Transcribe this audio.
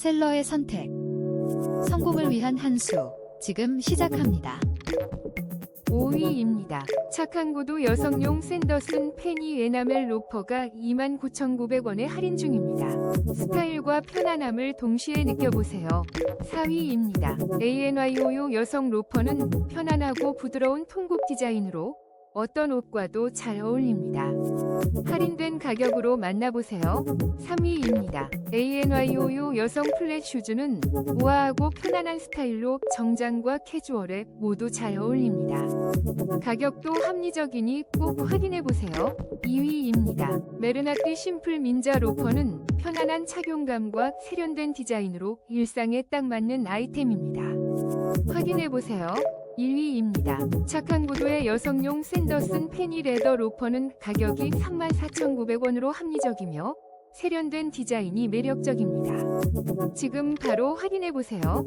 셀러의 선택. 성공을 위한 한 수. 지금 시작합니다. 5위입니다. 착한 구두 여성용 샌더슨 페니 에나멜 로퍼가 29,900원에 할인 중입니다. 스타일과 편안함을 동시에 느껴보세요. 4위입니다. ANYO요 여성 로퍼는 편안하고 부드러운 통굽 디자인으로 어떤 옷과도 잘 어울립니다. 할인된 가격으로 만나보세요. 3위입니다. ANYO요 여성 플랫 슈즈는 우아하고 편안한 스타일로 정장과 캐주얼에 모두 잘 어울립니다. 가격도 합리적이니 꼭 확인해보세요. 2위입니다. 메르나띠 심플 민자 로퍼는 편안한 착용감과 세련된 디자인으로 일상에 딱 맞는 아이템입니다. 확인해보세요. 1위입니다. 착한 구두의 여성용 샌더슨 페니 레더 로퍼는 가격이 34,900원으로 합리적이며 세련된 디자인이 매력적입니다. 지금 바로 확인해 보세요.